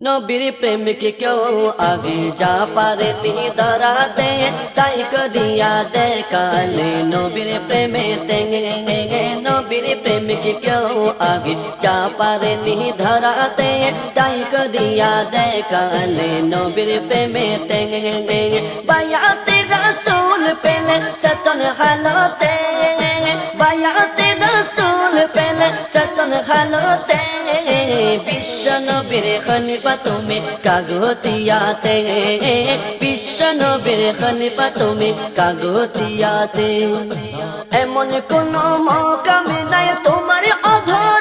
নবীর প্রেমিক কেউ আগে যা পারে তিনি দাঁড়াতে তাই করিয়া দেখালে নবীর প্রেমে তেঙে নবীর প্রেমিক কেউ আগে যা পারে তিনি ধরাতে তাই করিয়া দেখালে নবীর প্রেমে তেঙে বায়াতে রাসূল পেলে সতন হালতে বায়াতে রাসূল পেলে সতন হালতে বিশ্ব নবীর খলিফা তুমি কাগতিয়াতে বিশ্ব নবীর খলিফা তুমি কাগতিয়াতে এমন কোন মকামে নাই তোমার অধরা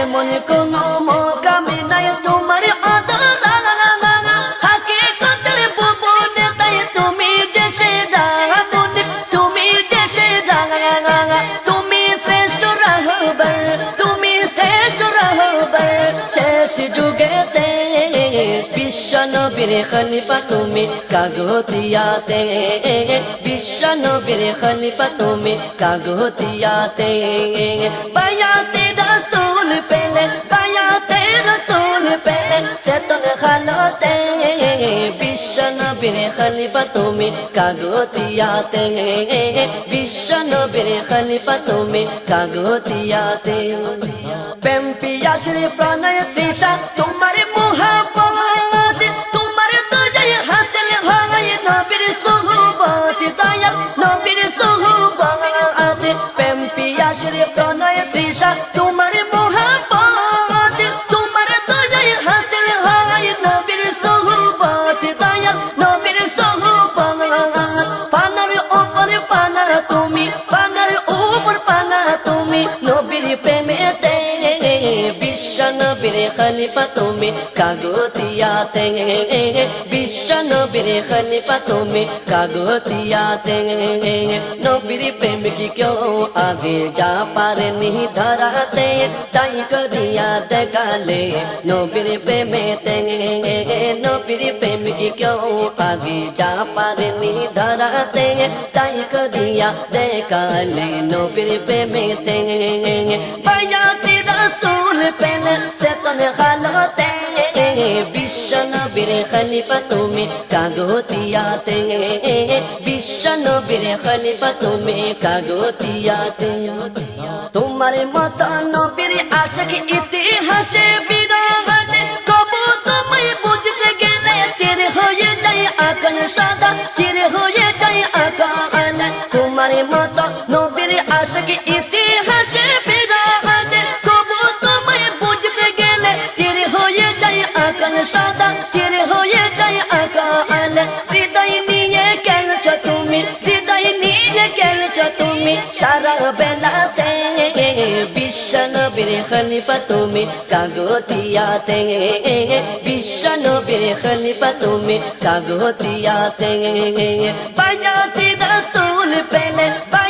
এমন কোন মকামে নাই, তোমার তুমি যে সেরা তুমি যে তুমি শ্রেষ্ঠ রাহবার, তুমি শ্রেষ্ঠ রাহবার। শেষ যুগেতে বিশ্ব নবীর খলিফা তুমি কাগতিয়াতে। বিশ্ব নবীর খলিফা তুমি কাগতিয়াতে। বায়াতে রাসূল পেলে, বায়াতে রাসূল পেলে, সেতন খালতে। বিশ্ব নবীর খলিফা তুমি কাগতিয়াতে। বিশ্ব নবীর খলিফা তুমি কাগতিয়াতে। প্রেম পিয়াসের প্রণয় তৃষা, তোমার মোহাম্মদ তোমার দয়ায় হাসিল হয় নবীর সুহবত দয়াল বিশ্ব নবীর খলিফা তুমি কাগতিয়াতে বিশ্ব নবীর খলিফা তুমি কাগতিয়াতে নবীর প্রেমিক কেউ আগে যা পারে নি ধরাতে, তাই করিয়া দেখালে নবীর প্রেমেতে নবীর প্রেমিক কেউ আগে যা পারে নি ধরাতে, তাই করিয়া দেখালে নবীর প্রেমেতে বায়াতে রাসূল পেলে সেতন খালতে বিশ্ব খলিফা তুমি কাগতিয়াতে। বিশ্ব খলিফা তুমি কাগতিয়াতে। তোমার মত নবীর আশিক ইতিহাসে বিরাট কবু তুমি বুঝতে গেলে তীর হয়ে যায় আকান সাদা। তীর হয়ে যায় আকান তোমার মত নবীর আশিক তুমি হৃদয় নিয়ে খেলছ তুমি সারা বেলাতে বিশ্ব নবীর খলিফা তুমি কাগতিয়াতে বিশ্ব নবীর খলিফা তুমি কাগতিয়াতে বায়াতে রাসূল পেলে বায়াতে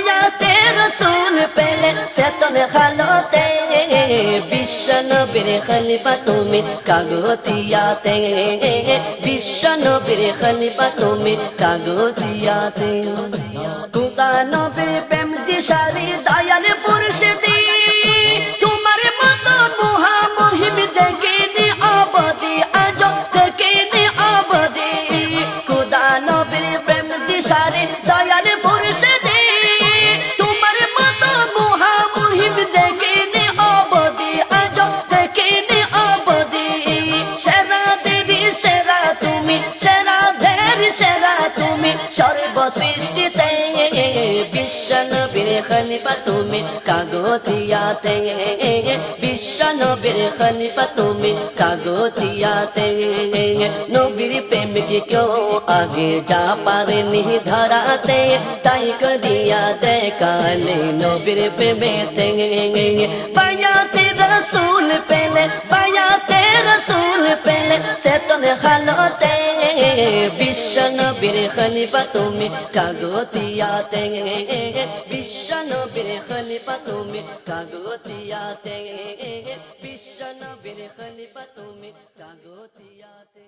পেলে সেতন খালতে বিশ্ব নবীর তুমি কাগতিয়াতে। বিশ্ব নবীর তুমি কাগতিয়াতে। কুদা নবীর প্রেম দিশারি দয়াল পুরুষ দি তোমার মত মহা মহিম দেখিনি তুমি সর্বসৃষ্টিতে বিশ্ব নবীর খলিফা তুমি কাগতিয়াতে বিশ্ব নবীর খলিফা তুমি কাগতিয়াতে নবীর প্রেমিক কেউ আগে যা পারে নি ধরাতে তাই করিয়া দেখালে নবীর প্রেমেতে বায়াতে রসুল পেলে বায়াতে রসুল পেলে সেতন খালতে বিশ্ব নবীর খলিফা তুমি কাগতিয়াতে বিশ্ব নবীর খলিফা তুমি কাগতিয়াতে বিশ্ব নবীর খলিফা তুমি কাগতিয়াতে